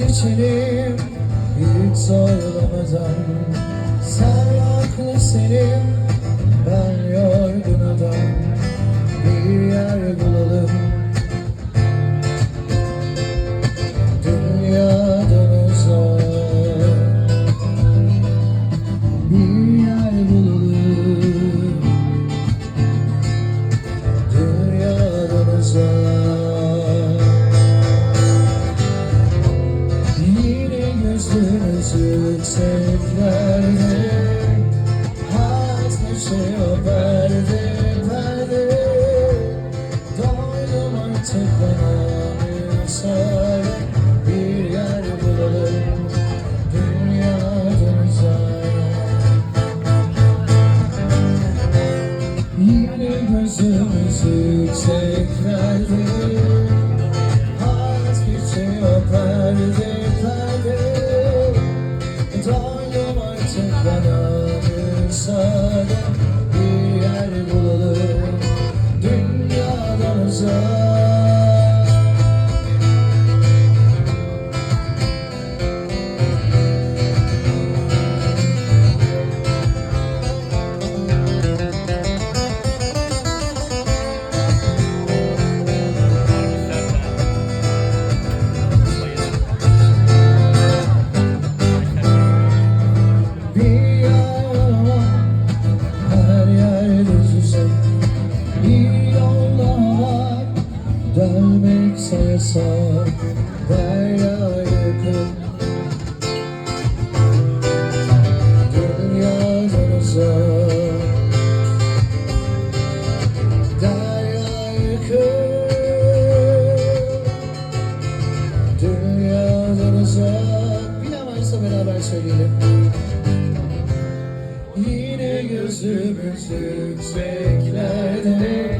vazgeçelim. Hiç zorlamadan Sen aklı senin. Yükseklerde Hayat neşe o perde perde Doydum artık Bir yer bulalım dünyadan uzak Yine gözümüzü yükseklerde uzak Bir yana her yolla var dönmekse yasak Derya yakın Dünyadan uzak Derya yakın Dünyadan Yine gözümüz yükseklerde